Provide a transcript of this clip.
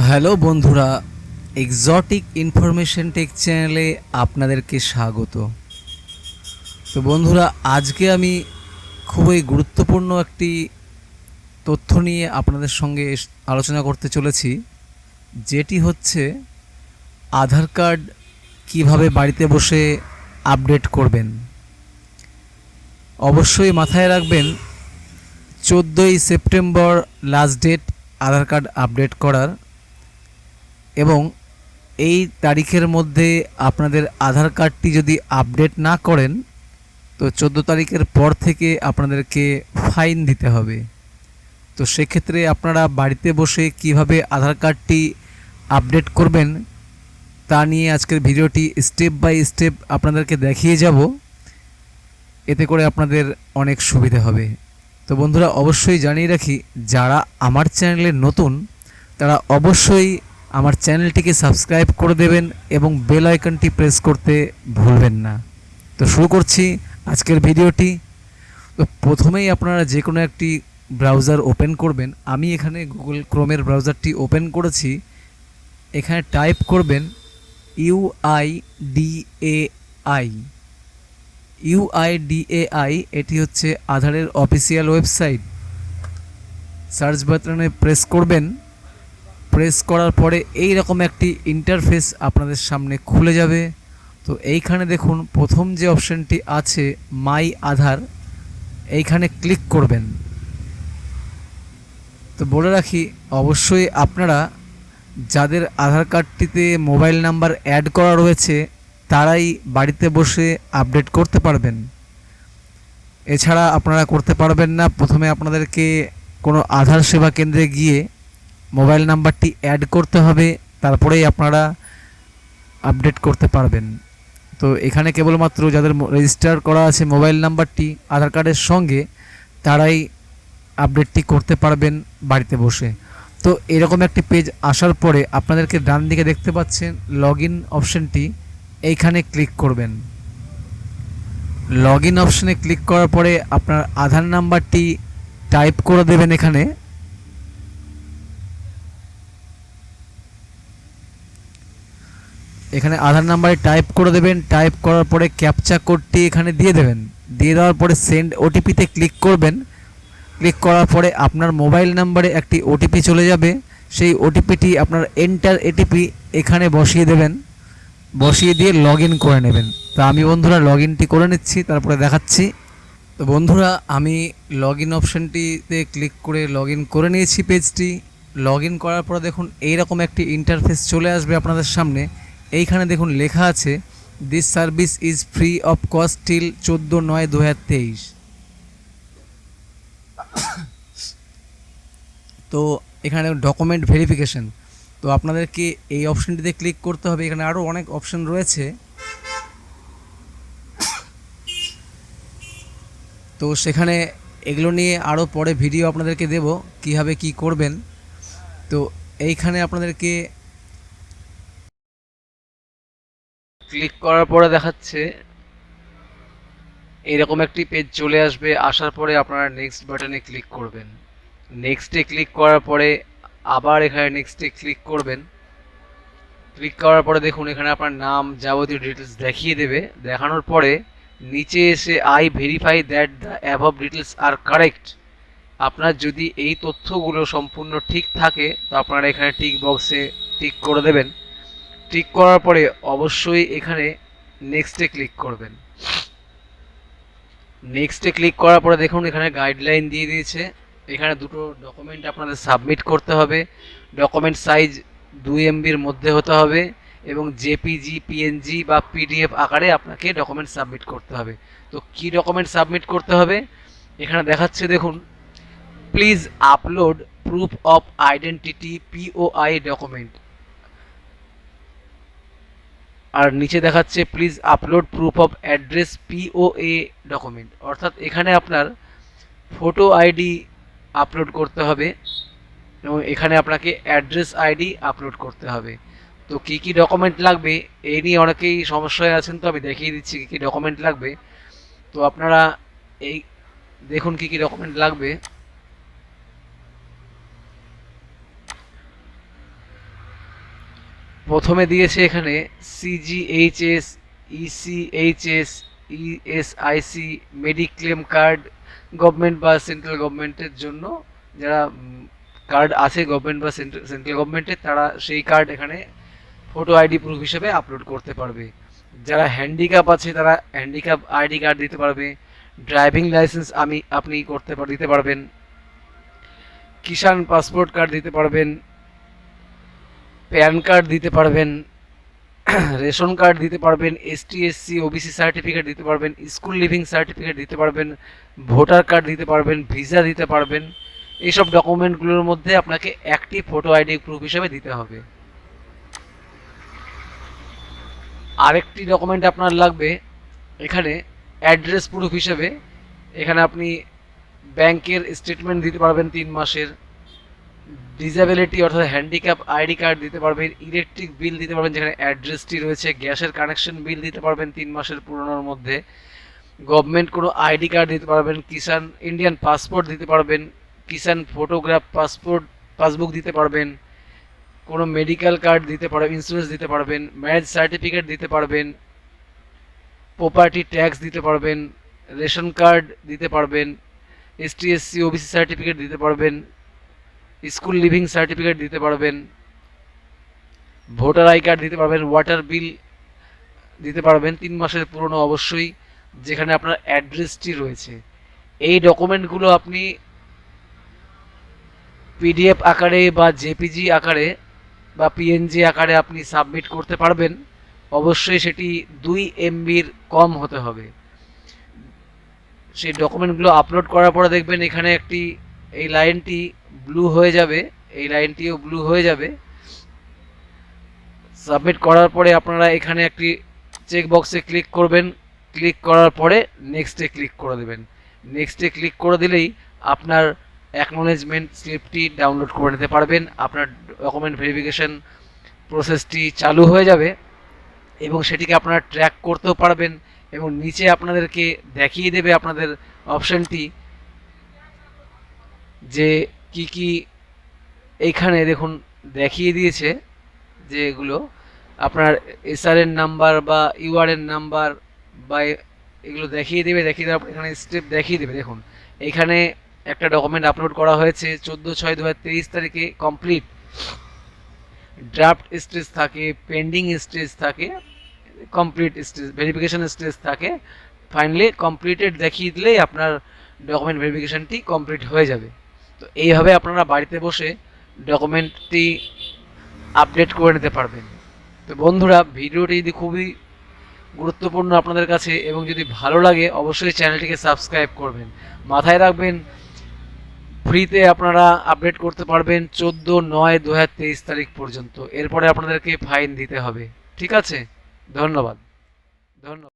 Hello বন্ধুরা exotic information take চ্যানেলে আপনাদেরকে স্বাগত। তো বন্ধুরা, আজকে আমি খুবই গুরুত্বপূর্ণ একটি তথ্য নিয়ে আপনাদের সঙ্গে আলোচনা করতে চলেছি, যেটি হচ্ছে আধার কার্ড কীভাবে বাড়িতে বসে আপডেট করবেন। অবশ্যই মাথায় রাখবেন, চোদ্দোই September last date Aadhaar card update করার। এবং এই তারিখের মধ্যে আপনাদের আধার কার্ডটি যদি আপডেট না করেন, তো চোদ্দ তারিখের পর থেকে আপনাদেরকে ফাইন দিতে হবে। তো সেক্ষেত্রে আপনারা বাড়িতে বসে কীভাবে আধার কার্ডটি আপডেট করবেন, তা নিয়ে আজকের ভিডিওটি স্টেপ বাই স্টেপ আপনাদেরকে দেখিয়ে যাব। এতে করে আপনাদের অনেক সুবিধা হবে। তো বন্ধুরা, অবশ্যই জানিয়ে রাখি, যারা আমার চ্যানেলে নতুন, তারা অবশ্যই আমার চ্যানেলটিকে সাবস্ক্রাইব করে দেবেন এবং বেল আইকনটি প্রেস করতে ভুলবেন না। তো শুরু করছি আজকের ভিডিওটি। তো প্রথমেই আপনারা যে কোনো একটি ব্রাউজার ওপেন করবেন। আমি এখানে গুগল ক্রোমের ব্রাউজারটি ওপেন করেছি। এখানে টাইপ করবেন ইউআই ডিএআই ইউআইডিএআই এটি হচ্ছে আধারের অফিসিয়াল ওয়েবসাইট। সার্চ বাটনে প্রেস করবেন। প্রেস করার পরে এই রকম একটি ইন্টারফেস আপনাদের সামনে খুলে যাবে। তো এইখানে দেখুন, প্রথম যে অপশনটি আছে মাই আধার এইখানে ক্লিক করবেন। তো বলে রাখি, অবশ্যই আপনারা যাদের আধার কার্ডটিতে মোবাইল নাম্বার অ্যাড করা রয়েছে, তারাই বাড়িতে বসে আপডেট করতে পারবেন। এছাড়া আপনারা করতে পারবেন না, প্রথমে আপনাদেরকে কোনো আধার সেবা কেন্দ্রে গিয়ে মোবাইল নাম্বারটি অ্যাড করতে হবে, তারপরেই আপনারা আপডেট করতে পারবেন। তো এখানে কেবলমাত্র যাদের রেজিস্টার করা আছে মোবাইল নাম্বারটি, আধার কার্ডের সঙ্গে, তারাই আপডেটটি করতে পারবেন বাড়িতে বসে। তো এরকম একটি পেজ আসার পরে আপনাদেরকে ডান দিকে দেখতে পাচ্ছেন লগ ইন অপশানটি এইখানে ক্লিক করবেন। লগ ইন অপশানে ক্লিক করার পরে আপনার আধার নাম্বারটি টাইপ করে দেবেন এখানে। এখানে আধার নাম্বারে টাইপ করে দেবেন টাইপ করার পরে ক্যাপচা কোডটি এখানে দিয়ে দেবেন। দিয়ে দেওয়ার পরে সেন্ড ওটিপিতে ক্লিক করবেন। ক্লিক করার পরে আপনার মোবাইল নাম্বারে একটি ওটিপি চলে যাবে। সেই ওটিপিটি আপনার এন্টার এটিপি এখানে বসিয়ে দেবেন। বসিয়ে দিয়ে লগ করে নেবেন। তো আমি বন্ধুরা লগ করে নিচ্ছি, তারপরে দেখাচ্ছি। তো বন্ধুরা, আমি লগ ইন অপশানটিতে ক্লিক করে লগ করে নিয়েছি পেজটি লগ করার পরে দেখুন, এইরকম একটি ইন্টারফেস চলে আসবে আপনাদের সামনে। এইখানে দেখুন লেখা আছে this service is free of cost till চোদ্দ নয় দু হাজার তেইশ। তো এখানে ডকুমেন্ট ভেরিফিকেশন তো আপনাদেরকে এই অপশনটিতে ক্লিক করতে হবে। এখানে আরও অনেক অপশন রয়েছে। তো সেখানে এগুলো নিয়ে আরও পরে ভিডিও আপনাদেরকে দেব, কীভাবে কি করবেন। তো এইখানে আপনাদেরকে ক্লিক করার পরে দেখাচ্ছে এরকম একটি পেজ চলে আসবে। আসার পরে আপনারা নেক্সট বাটনে ক্লিক করবেন। নেক্সটে ক্লিক করার পরে আবার এখানে নেক্সটে ক্লিক করবেন। ক্লিক করার পরে দেখুন এখানে আপনার নাম, যাবতীয় ডিটেলস দেখিয়ে দেবে। দেখানোর পরে নিচে এসে I verify that the above details are correct আপনার যদি এই তথ্যগুলো সম্পূর্ণ ঠিক থাকে, তো আপনারা এখানে টিক বক্সে টিক করে দেবেন। টিক করার পরে অবশ্যই এখানে নেক্সটে ক্লিক করবেন। নেক্সটে ক্লিক করার পরে দেখুন এখানে গাইডলাইন দিয়ে দিয়েছে। এখানে দুটো ডকুমেন্ট আপনাদের সাবমিট করতে হবে। ডকুমেন্ট সাইজ দুই এমবির মধ্যে হতে হবে এবং জেপিজি পিএনজি বা পিডিএফ আকারে আপনাকে ডকুমেন্ট সাবমিট করতে হবে। তো কি ডকুমেন্ট সাবমিট করতে হবে? এখানে দেখাচ্ছে দেখুন please upload proof of identity POI document আর নিচে দেখাচ্ছে please upload proof of address POA document অর্থাৎ এখানে আপনার ফটো আইডি আপলোড করতে হবে এবং এখানে আপনাকে অ্যাড্রেস আইডি আপলোড করতে হবে। তো কী কী ডকুমেন্ট লাগবে? এই নিয়ে অনেকেই সমস্যায় আছেন, তো আমি দেখিয়ে দিচ্ছি কী কী ডকুমেন্ট লাগবে। তো আপনারা এই, দেখুন কী কী ডকুমেন্ট লাগবে। প্রথমে দিয়েছে এখানে CGHS ECHS ESIC mediclaim card government বা সেন্ট্রাল গভর্নমেন্টের জন্য যারা কার্ড আছে গভর্নমেন্ট বা সেন্ট্রাল গভর্নমেন্টের তারা সেই কার্ড এখানে ফটো আইডি প্রুফ হিসেবে আপলোড করতে পারবে। যারা হ্যান্ডিক্যাপ আছে, তারা হ্যান্ডিক্যাপ আইডি কার্ড দিতে পারবে। ড্রাইভিং লাইসেন্স আমি, আপনি করতে দিতে পারবেন। কিষাণ পাসপোর্ট কার্ড দিতে পারবেন। প্যান কার্ড দিতে পারবেন, রেশন কার্ড দিতে পারবেন এসটি এসসি ওবিসি সার্টিফিকেট দিতে পারবেন স্কুল লিভিং সার্টিফিকেট দিতে পারবেন, ভোটার কার্ড দিতে পারবেন ভিসা দিতে পারবেন, এইসব ডকুমেন্টগুলোর মধ্যে আপনাকে একটি ফটো আইডি প্রুফ হিসেবে দিতে হবে। আরেকটি ডকুমেন্ট আপনার লাগবে, এখানে অ্যাড্রেস প্রুফ হিসেবে, এখানে আপনি ব্যাংকের স্টেটমেন্ট দিতে পারবেন তিন মাসের। ডিসেবিলিটি অর্থাৎ হ্যান্ডিক্যাপ আইডি কার্ড দিতে পারবেন ইলেকট্রিক বিল দিতে পারবেন যেখানে অ্যাড্রেসটি রয়েছে গ্যাসের কানেকশন বিল দিতে পারবেন তিন মাসের পুরনোর মধ্যে গভর্নমেন্ট কোনো আইডি কার্ড দিতে পারবেন কিষাণ ইন্ডিয়ান পাসপোর্ট দিতে পারবেন কিষাণ ফটোগ্রাফ পাসপোর্ট পাসবুক দিতে পারবেন কোনো মেডিকেল কার্ড দিতে পারবেন ইন্স্যুরেন্স দিতে পারবেন ম্যারেজ সার্টিফিকেট দিতে পারবেন প্রপার্টি ট্যাক্স দিতে পারবেন রেশন কার্ড দিতে পারবেন এসটি এসসি ওবিসি সার্টিফিকেট দিতে পারবেন স্কুল লিভিং সার্টিফিকেট দিতে পারবেন, ভোটার আই কার্ড দিতে পারবেন, ওয়াটার বিল দিতে পারবেন, তিন মাসের পুরনো অবশ্যই, যেখানে আপনার অ্যাড্রেসটি রয়েছে। এই ডকুমেন্টগুলো আপনি পিডিএফ আকারে বা জেপিজি আকারে বা পিএনজি আকারে আপনি সাবমিট করতে পারবেন। অবশ্যই সেটি দুই এমবির কম হতে হবে। সেই ডকুমেন্টগুলো আপলোড করার পরে দেখবেন এখানে একটি এই লাইনটি ব্লু হয়ে যাবে, এই লাইনটিও ব্লু হয়ে যাবে। সাবমিট করার পরে আপনারা এখানে একটি চেক বক্সে ক্লিক করবেন। ক্লিক করার পরে নেক্সটে ক্লিক করে দেবেন। নেক্সটে ক্লিক করে দিলেই আপনার অ্যাকনোলেজমেন্ট স্লিপটি ডাউনলোড করে নিতে পারবেন। আপনার ডকুমেন্ট ভেরিফিকেশন প্রসেসটি চালু হয়ে যাবে এবং সেটিকে আপনারা ট্র্যাক করতেও পারবেন এবং নিচে আপনাদেরকে দেখিয়ে দেবে আপনাদের অপশানটি যে কি কি এইখানে দেখুন দেখিয়ে দিয়েছে যে এগুলো। আপনার এসআর এর নাম্বার বা ইউআর এর নাম্বার বা এগুলো দেখিয়ে দেবে, দেখিয়ে দেওয়ার এখানে স্টেপ দেখিয়ে দেবে। দেখুন, এখানে একটা ডকুমেন্ট আপলোড করা হয়েছে চোদ্দ ছয় দু তারিখে কমপ্লিট ড্রাফট স্টেজ থাকে পেন্ডিং স্টেজ থাকে কমপ্লিট স্টেজ ভেরিফিকেশন স্টেজ থাকে। ফাইনালি কমপ্লিটেড দেখিয়ে দিলেই আপনার ডকুমেন্ট ভেরিফিকেশনটি কমপ্লিট হয়ে যাবে। তো এইভাবে আপনারা বাড়িতে বসে ডকুমেন্টটি আপডেট করে নিতে পারবেন। তো বন্ধুরা, ভিডিওটি যদি খুবই গুরুত্বপূর্ণ আপনাদের কাছে এবং যদি ভালো লাগে, অবশ্যই চ্যানেলটিকে সাবস্ক্রাইব করবেন। মাথায় রাখবেন, ফ্রিতে আপনারা আপডেট করতে পারবেন চোদ্দ নয় দু তারিখ পর্যন্ত। এরপরে আপনাদেরকে ফাইন দিতে হবে। ঠিক আছে? ধন্যবাদ। ধন্যবাদ।